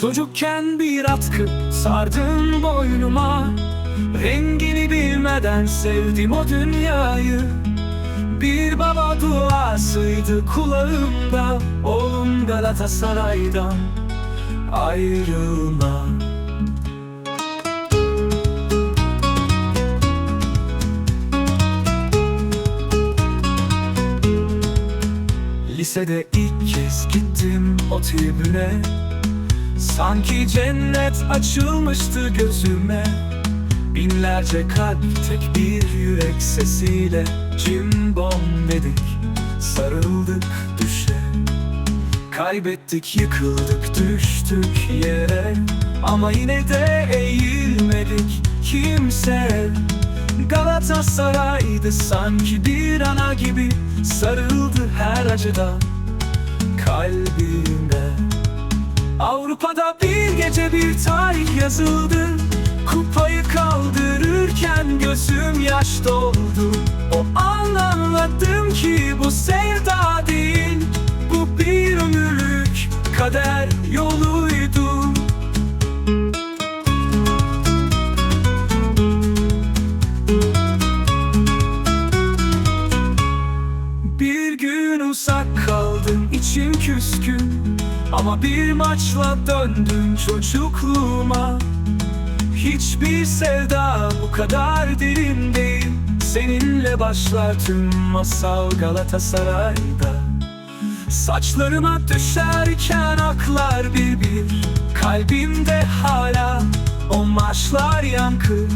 Çocukken bir atkı sardın boynuma. Rengini bilmeden sevdim o dünyayı. Bir baba duasıydı kulağımda Oğlum Galatasaray'dan ayrılma. Lisede ilk kez gittim o tribüne Sanki cennet açılmıştı gözüme. Binlerce kalp tek bir yürek sesiyle. Cimbom dedik sarıldık düşe. Kaybettik yıkıldık düştük yere. Ama yine de eğilmedik kimse. Galatasaray'dı sanki bir ana gibi. Sarıldı her acıda kalbime Avrupa'da bir gece bir tarih yazıldı. Kupayı kaldırırken gözüm yaş doldu. O an anladım ki bu sevda değil Bu bir ömürlük kader yoluydu. Bir gün uzak kaldım içim küskün Ama bir maçla döndüm çocukluğuma. Hiçbir sevda bu kadar derin değil. Seninle başlar tüm masal Galatasaray'da. Saçlarıma düşerken aklar bir bir. Kalbimde hala o marşlar yankı